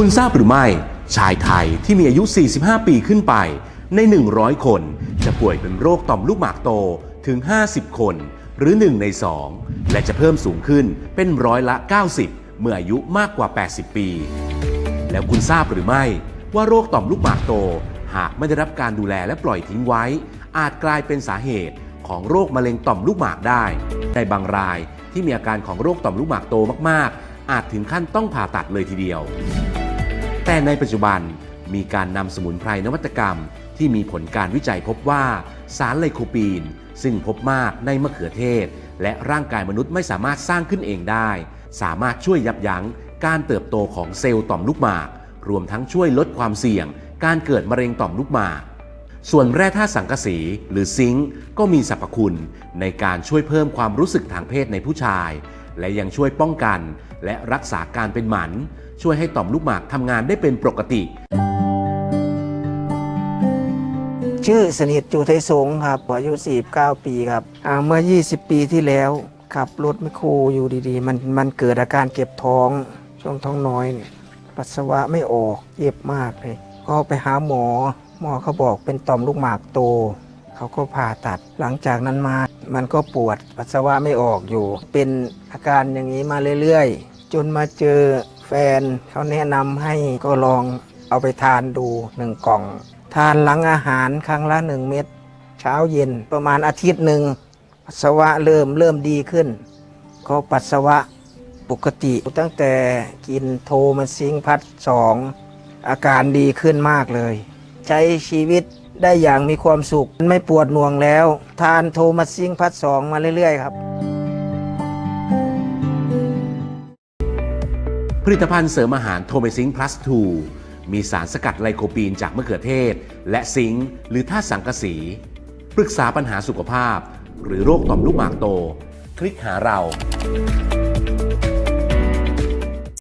คุณทราบหรือไม่ ชายไทยที่มีอายุ 45 ปีขึ้นไป ใน 100 คน จะป่วยเป็นโรคต่อมลูกหมากโตถึง 50 คน หรือ 1 ใน 2 และจะเพิ่มสูงขึ้นเป็นร้อยละ 90 เมื่ออายุมากกว่า 80 ปี แล้วคุณทราบหรือไม่ว่าโรคต่อมลูกหมากโต หากไม่ได้รับการดูแลและปล่อยทิ้งไว้ อาจกลายเป็นสาเหตุของโรคมะเร็งต่อมลูกหมากได้ ในบางรายที่มีอาการของโรคต่อมลูกหมากโตมาก ๆ อาจถึงขั้นต้องผ่าตัดเลยทีเดียว แต่ในปัจจุบันมีการนำสมุนไพรนวัตกรรม ที่มีผลการวิจัยพบว่าสารไลโคปีน ซึ่งพบมากในมะเขือเทศ และร่างกายมนุษย์ไม่สามารถสร้างขึ้นเองได้ สามารถช่วยยับยั้งการเติบโตของเซลล์ต่อมลูกหมาก รวมทั้งช่วยลดความเสี่ยง การเกิดมะเร็งต่อมลูกหมากส่วนแร่ธาตุสังกะสีหรือซิงค์ก็มีสรรพคุณในการช่วยเพิ่มความรู้สึกทางเพศในผู้ชาย และยังช่วยป้องกัน และรักษาการเป็นหมัน ช่วยให้ต่อมลูกหมากทำงานได้เป็นปกติ ชื่อสนิทจูไทยสงฆ์ครับอายุ 49 ปีครับอ่าเมื่อ 20 ปีที่แล้วขับรถไมคโครอยู่ดีๆ มันมันเกิดอาการเก็บท้องช่วงท้องน้อยเนี่ยปัสสาวะไม่ออกเจ็บมากเลยก็ไปหาหมอ หมอเขาบอกเป็นต่อมลูกหมากโต เขาก็ผ่าตัด หลังจากนั้นมา มันก็ปวดปัสสาวะไม่ออกอยู่ เป็นอาการอย่างนี้มาเรื่อยๆ จนมาเจอแฟนเขาแนะนำให้ก็ลองเอาไปทานดูหนึ่งกล่อง ทานหลังอาหารครั้งละหนึ่งเม็ดเช้าเย็นประมาณอาทิตย์หนึ่งปัสสาวะเริ่มเริ่มดีขึ้น ก็ปัสสาวะปกติตั้งแต่กินโทมาซิงพัดสองอาการดีขึ้นมากเลย ใช้ชีวิต ได้อย่างมีความสุข ไม่ปวดหน่วงแล้ว ทานโทมาซิงพัดสองมาเรื่อย ๆ ครับ ผลิตภัณฑ์เสริมอาหารโทเมซิง plus 2มีสารสกัดไลโคปีนจากมะเขือเทศ และซิงค์หรือธาตุสังกะสี ปรึกษาปัญหาสุขภาพ หรือโรคต่อมลูกหมากโต คลิกหาเรา